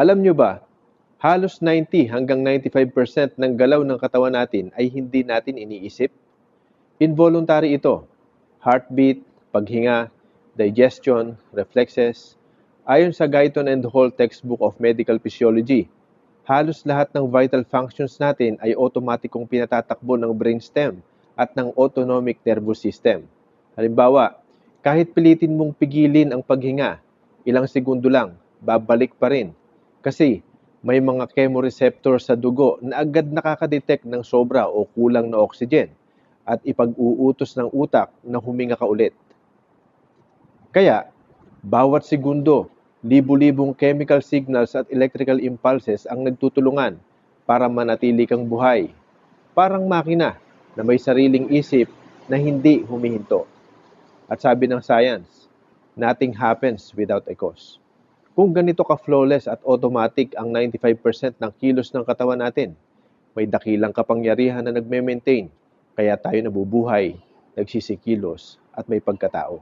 Alam nyo ba, halos 90 hanggang 95% ng galaw ng katawan natin ay hindi natin iniisip. Involuntary ito. Heartbeat, paghinga, digestion, reflexes. Ayon sa Guyton and Hall Textbook of Medical Physiology, halos lahat ng vital functions natin ay otomatikong pinatatakbo ng brainstem at ng autonomic nervous system. Halimbawa, kahit pilitin mong pigilin ang paghinga, ilang segundo lang, babalik pa rin. Kasi may mga chemoreceptors sa dugo na agad nakakadetect ng sobra o kulang na oxygen at ipag-uutos ng utak na huminga ka ulit. Kaya, bawat segundo, libu-libong chemical signals at electrical impulses ang nagtutulungan para manatili kang buhay. Parang makina na may sariling isip na hindi humihinto. At sabi ng science, nothing happens without a cause. Kung ganito ka-flawless at automatic ang 95% ng kilos ng katawan natin, may dakilang kapangyarihan na nagme-maintain, kaya tayo nabubuhay, nagsisikilos, at may pagkatao.